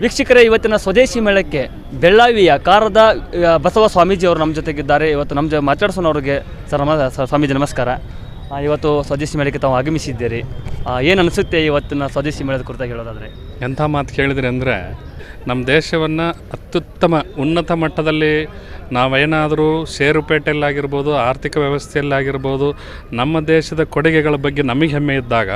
ವೀಕ್ಷಕರೇ, ಇವತ್ತಿನ ಸ್ವದೇಶಿ ಮೇಳಕ್ಕೆ ಬೆಳ್ಳಾವಿಯ ಕಾರದ ಬಸವ ಸ್ವಾಮೀಜಿ ಅವರು ನಮ್ಮ ಜೊತೆಗಿದ್ದಾರೆ. ಇವತ್ತು ನಮ್ಮ ಜೊತೆ ಮಾತಾಡ್ಸೋಣ ಅವ್ರಿಗೆ ಸರ್, ನಮ ಸ್ವಾಮೀಜಿ, ನಮಸ್ಕಾರ. ಇವತ್ತು ಸ್ವದೇಶಿ ಮೇಳಕ್ಕೆ ತಾವು ಆಗಮಿಸಿದ್ದೀರಿ. ಏನು ಅನಿಸುತ್ತೆ ಇವತ್ತಿನ ಸ್ವದೇಶಿ ಮೇಳದ ಕುರಿತಾಗಿ ಹೇಳೋದಾದರೆ? ಎಂಥ ಮಾತು ಕೇಳಿದ್ರಿ ಅಂದರೆ ನಮ್ಮ ದೇಶವನ್ನು ಅತ್ಯುತ್ತಮ, ಉನ್ನತ ಮಟ್ಟದಲ್ಲಿ ನಾವೇನಾದರೂ ಷೇರುಪೇಟೆಯಲ್ಲಾಗಿರ್ಬೋದು, ಆರ್ಥಿಕ ವ್ಯವಸ್ಥೆಯಲ್ಲಾಗಿರ್ಬೋದು, ನಮ್ಮ ದೇಶದ ಕೊಡುಗೆಗಳ ಬಗ್ಗೆ ನಮಗೆ ಹೆಮ್ಮೆ ಇದ್ದಾಗ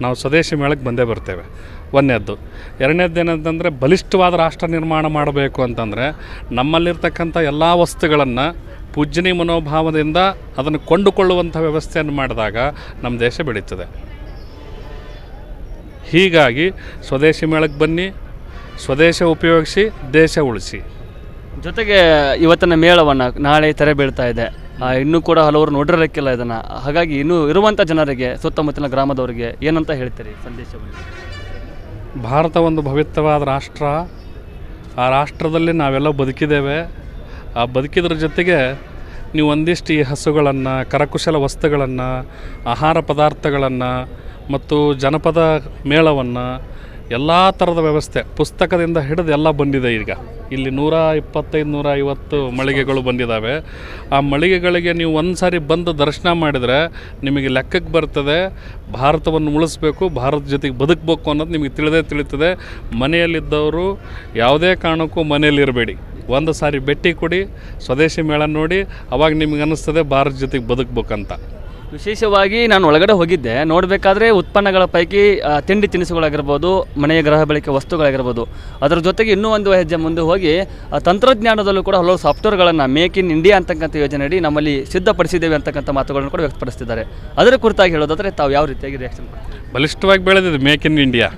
ನಾವು ಸ್ವದೇಶಿ ಮೇಳಕ್ಕೆ ಬಂದೇ ಬರ್ತೇವೆ. ಒಂದನೇದ್ದು. ಎರಡನೇದ್ದು ಏನಂತಂದರೆ, ಬಲಿಷ್ಠವಾದ ರಾಷ್ಟ್ರ ನಿರ್ಮಾಣ ಮಾಡಬೇಕು ಅಂತಂದರೆ, ನಮ್ಮಲ್ಲಿರ್ತಕ್ಕಂಥ ಎಲ್ಲ ವಸ್ತುಗಳನ್ನು ಪೂಜ್ಯನಿ ಮನೋಭಾವದಿಂದ ಅದನ್ನು ಕೊಂಡುಕೊಳ್ಳುವಂಥ ವ್ಯವಸ್ಥೆಯನ್ನು ಮಾಡಿದಾಗ ನಮ್ಮ ದೇಶ ಬೆಳೀತದೆ. ಹೀಗಾಗಿ ಸ್ವದೇಶಿ ಮೇಳಕ್ಕೆ ಬನ್ನಿ ಸ್ವದೇಶ ಉಪಯೋಗಿಸಿ ದೇಶ ಉಳಿಸಿ. ಜೊತೆಗೆ ಇವತ್ತಿನ ಮೇಳವನ್ನು ನಾಳೆ ತೆರೆ ಬೀಳ್ತಾ ಇದೆ. ಇನ್ನೂ ಕೂಡ ಹಲವರು ನೋಡಿರಲಿಕ್ಕಿಲ್ಲ ಇದನ್ನು. ಹಾಗಾಗಿ ಇನ್ನೂ ಇರುವಂಥ ಜನರಿಗೆ ಸುತ್ತಮುತ್ತಲಿನ ಗ್ರಾಮದವರಿಗೆ ಏನಂತ ಹೇಳ್ತೀರಿ ಸಂದೇಶವನ್ನು? ಭಾರತ ಒಂದು ಭವಿತ್ಯವಾದ ರಾಷ್ಟ್ರ. ಆ ರಾಷ್ಟ್ರದಲ್ಲಿ ನಾವೆಲ್ಲ ಬದುಕಿದ್ದೇವೆ. ಆ ಬದುಕಿದ್ರ ಜೊತೆಗೆ ನೀವು ಒಂದಿಷ್ಟು ಈ ಹಸುಗಳನ್ನು, ಕರಕುಶಲ ವಸ್ತುಗಳನ್ನು, ಆಹಾರ ಪದಾರ್ಥಗಳನ್ನು ಮತ್ತು ಜನಪದ ಮೇಳವನ್ನು ಎಲ್ಲ ಥರದ ವ್ಯವಸ್ಥೆ ಪುಸ್ತಕದಿಂದ ಹಿಡಿದು ಎಲ್ಲ ಬಂದಿದೆ ಈಗ. ಇಲ್ಲಿ ನೂರ ಇಪ್ಪತ್ತೈದು, ನೂರ ಐವತ್ತು ಮಳಿಗೆಗಳು ಬಂದಿದ್ದಾವೆ ಆ ಮಳಿಗೆಗಳಿಗೆ ನೀವು ಒಂದು ಸಾರಿ ಬಂದು ದರ್ಶನ ಮಾಡಿದರೆ ನಿಮಗೆ ಲೆಕ್ಕಕ್ಕೆ ಬರ್ತದೆ, ಭಾರತವನ್ನು ಉಳಿಸ್ಬೇಕು, ಭಾರತ ಜೊತೆಗೆ ಬದುಕಬೇಕು ಅನ್ನೋದು ನಿಮಗೆ ತಿಳಿದೇ ತಿಳಿತದೆ. ಮನೆಯಲ್ಲಿದ್ದವರು ಯಾವುದೇ ಕಾರಣಕ್ಕೂ ಮನೆಯಲ್ಲಿರಬೇಡಿ. ಒಂದು ಸಾರಿ ಭೇಟಿ ಕೊಡಿ ಸ್ವದೇಶಿ ಮೇಳ ನೋಡಿ ಅವಾಗ ನಿಮಗೆ ಅನ್ನಿಸ್ತದೆ ಭಾರತ ಜೊತೆಗೆ ಬದುಕಬೇಕಂತ. ವಿಶೇಷವಾಗಿ ನಾನು ಒಳಗಡೆ ಹೋಗಿದ್ದೆ. ನೋಡಬೇಕಾದ್ರೆ ಉತ್ಪನ್ನಗಳ ಪೈಕಿ ತಿಂಡಿ ತಿನಿಸುಗಳಾಗಿರ್ಬೋದು ಮನೆಯ ಗೃಹ ಬಳಕೆ ವಸ್ತುಗಳಾಗಿರ್ಬೋದು. ಅದರ ಜೊತೆಗೆ ಇನ್ನೂ ಒಂದು ಹೆಜ್ಜೆ ಮುಂದೆ ಹೋಗಿ ತಂತ್ರಜ್ಞಾನದಲ್ಲೂ ಕೂಡ ಹಲವು ಸಾಫ್ಟ್ವೇರ್ಗಳನ್ನು ಮೇಕ್ ಇನ್ ಇಂಡಿಯಾ ಅಂತಕ್ಕಂಥ ಯೋಜನೆಯಡಿ ನಮ್ಮಲ್ಲಿ ಸಿದ್ಧಪಡಿಸಿದ್ದೇವೆ ಅಂತಕ್ಕಂಥ ಮಾತುಗಳನ್ನು ಕೂಡ ವ್ಯಕ್ತಪಡಿಸ್ತಿದ್ದಾರೆ. ಅದರ ಕುರಿತಾಗಿ ಹೇಳೋದಾದರೆ ತಾವು ಯಾವ ರೀತಿಯಾಗಿ ರಿಯಾಕ್ಷನ್ ಬಲಿಷ್ಠವಾಗಿ ಬೆಳೆದಿದೆ ಮೇಕ್ ಇನ್ ಇಂಡಿಯಾ.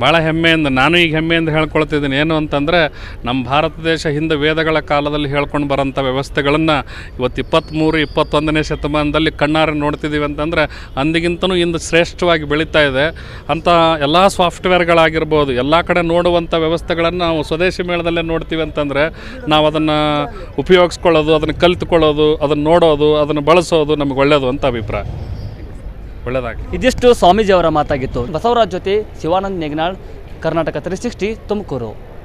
ಭಾಳ ಹೆಮ್ಮೆಯಿಂದ ನಾನು ಈಗ ಹೆಮ್ಮೆಯಿಂದ ಹೇಳ್ಕೊಳ್ತಿದ್ದೀನಿ. ಏನು ಅಂತಂದರೆ, ನಮ್ಮ ಭಾರತ ದೇಶ ಹಿಂದೆ ವೇದಗಳ ಕಾಲದಲ್ಲಿ ಹೇಳ್ಕೊಂಡು ಬರೋಂಥ ವ್ಯವಸ್ಥೆಗಳನ್ನು ಇವತ್ತು ಇಪ್ಪತ್ತ್ಮೂರು ಇಪ್ಪತ್ತೊಂದನೇ ಶತಮಾನದಲ್ಲಿ ಕಣ್ಣಾರೆ ನೋಡ್ತಿದ್ದೀವಿ ಅಂತಂದರೆ, ಅಂದಿಗಿಂತನೂ ಇಂದು ಶ್ರೇಷ್ಠವಾಗಿ ಬೆಳೀತಾ ಇದೆ. ಅಂಥ ಎಲ್ಲ ಸಾಫ್ಟ್ವೇರ್ಗಳಾಗಿರ್ಬೋದು, ಎಲ್ಲ ಕಡೆ ನೋಡುವಂಥ ವ್ಯವಸ್ಥೆಗಳನ್ನು ನಾವು ಸ್ವದೇಶಿ ಮೇಳದಲ್ಲೇ ನೋಡ್ತೀವಿ ಅಂತಂದರೆ, ನಾವು ಅದನ್ನು ಉಪಯೋಗಿಸ್ಕೊಳ್ಳೋದು, ಅದನ್ನು ಕಲಿತುಕೊಳ್ಳೋದು, ಅದನ್ನು ನೋಡೋದು, ಅದನ್ನು ಬಳಸೋದು ನಮಗೆ ಒಳ್ಳೆಯದು ಅಂತ ಅಭಿಪ್ರಾಯ. ಒಳ್ಳೆಯದಾಗಿ ಇದಿಷ್ಟು ಸ್ವಾಮೀಜಿ ಅವರ ಮಾತಾಗಿತ್ತು. ಬಸವರಾಜ್ ಜೊತೆ ಶಿವಾನಂದ್ ನೆಗ್ನಾಳ್ ಕರ್ನಾಟಕ ತ್ರೀ ಸಿಕ್ಸ್ಟಿ ತುಮಕೂರು.